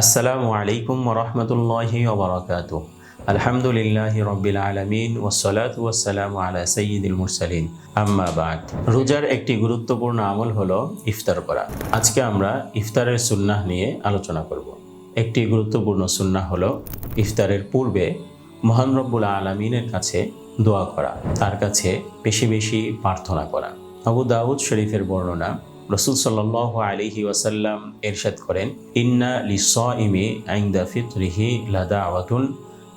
আসসালামু আলাইকুম রহমতুল্লাহি ওবরাকাত আলহামদুলিল্লাহ রব্বিল আলমিন ওসলাত ওয়াসালাম আলা সঈদুল মুরসালিন। আম্মা বাদ। রোজার একটি গুরুত্বপূর্ণ আমল হলো ইফতার করা। আজকে আমরা ইফতারের সুন্নাহ নিয়ে আলোচনা করব। একটি গুরুত্বপূর্ণ সুন্নাহ হলো ইফতারের পূর্বে মহান রব্বুল আলমিনের কাছে দোয়া করা, তার কাছে বেশি বেশি প্রার্থনা করা। আবু দাউদ শরীফের বর্ণনা রসুল সাল্লাহ আলিহি ওয়াসাল্লাম এরশাদ করেন, ইন্না লিসইমি আইন্দা ফিতরিহি লাদা আওয়াতুন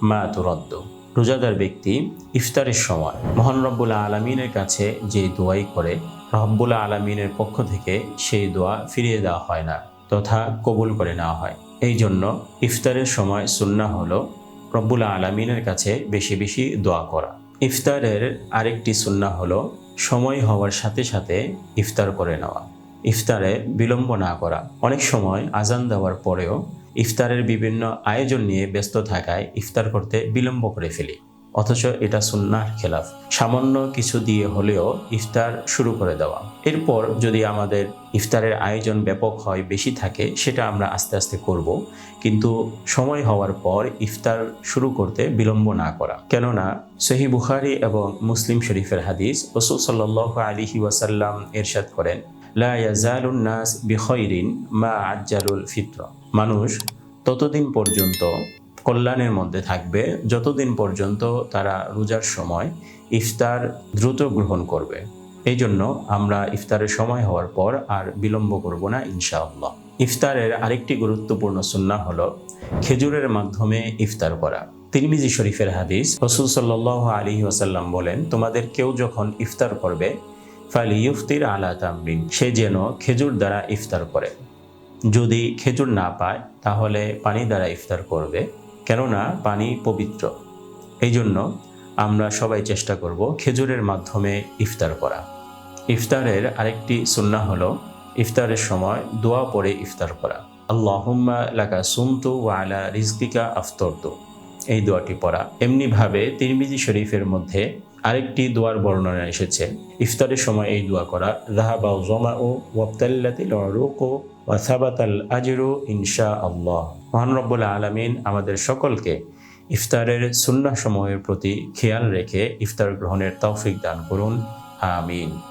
মা তুরদ্দ। রোজাদার ব্যক্তি ইফতারের সময় মহান রব্বুল আলমিনের কাছে যে দোয়াই করে, রব্বুল আলমিনের পক্ষ থেকে সেই দোয়া ফিরিয়ে দেওয়া হয় না তথা কবুল করে নেওয়া হয়। এই জন্য ইফতারের সময় সুন্না হলো রব্বুল আলমিনের কাছে বেশি বেশি দোয়া করা। ইফতারের আরেকটি সুন্না হলো সময় হওয়ার সাথে সাথে ইফতার করে নেওয়া। ইফতারে বিলম্ব না করা। অনেক সময় আজান দেওয়ার পরেও ইফতারের বিভিন্ন আয়োজন নিয়ে ব্যস্ত থাকায় ইফতার করতে বিলম্ব করে ফেলি। অথচ এটা সুন্নার খেলাফ। সামান্য কিছু দিয়ে হলেও ইফতার শুরু করে দেওয়া। এরপর যদি আমাদের ইফতারের আয়োজন ব্যাপক হয়, বেশি থাকে, সেটা আমরা আস্তে আস্তে করব। কিন্তু সময় হওয়ার পর ইফতার শুরু করতে বিলম্ব না করা। কেননা সহি বুখারি এবং মুসলিম শরীফের হাদিস রসুল সাল্লাহ আলিহি ওয়াসাল্লাম এরশাদ করেন নাস বিখৈরিন মা আজ্জালুল ফিত্র। মানুষ ততদিন পর্যন্ত কল্যাণের মধ্যে থাকবে, যতদিন পর্যন্ত তারা রোজার সময় ইফতার দ্রুত গ্রহণ করবে। এই জন্য আমরা ইফতারের সময় হওয়ার পর আর বিলম্ব করব না, ইনশাআল্লাহ। ইফতারের আরেকটি গুরুত্বপূর্ণ সুন্না হলো খেজুরের মাধ্যমে ইফতার করা। তিরমিজি শরীফের হাদিস, রসুল সাল্লাহ আলী ওয়াসাল্লাম বলেন, তোমাদের কেউ যখন ইফতার করবে ফালি ইফতির আলা তামরিন, সে যেন খেজুর দ্বারা ইফতার করে। যদি খেজুর না পায়, তাহলে পানি দ্বারা ইফতার করবে, কেননা পানি পবিত্র। এই জন্য আমরা সবাই চেষ্টা করব খেজুরের মাধ্যমে ইফতার করা। ইফতারের আরেকটি সুন্না হলো, ইফতারের সময় দোয়া পড়ে ইফতার করা। আল্লাহুম্মা লাকা সুমতু ওয়া আলা রিজকিকা আফতরতু। এই দোয়াটি পড়া। এমনিভাবে তিরমিজি শরীফের মধ্যে আরেকটি দোয়ার বর্ণনা এসেছে। ইফতারের সময় এই দোয়া করা, রাহাবা জমা ও ওয়াপ্তাল্লাতিল রুকু ওয়াসাবাতাল আজরু ইনশা আল্লাহ মহান রব্বুল আলমিন আমাদের সকলকে ইফতারের সুন্না সময়ের প্রতি খেয়াল রেখে ইফতার গ্রহণের তৌফিক দান করুন। আমিন।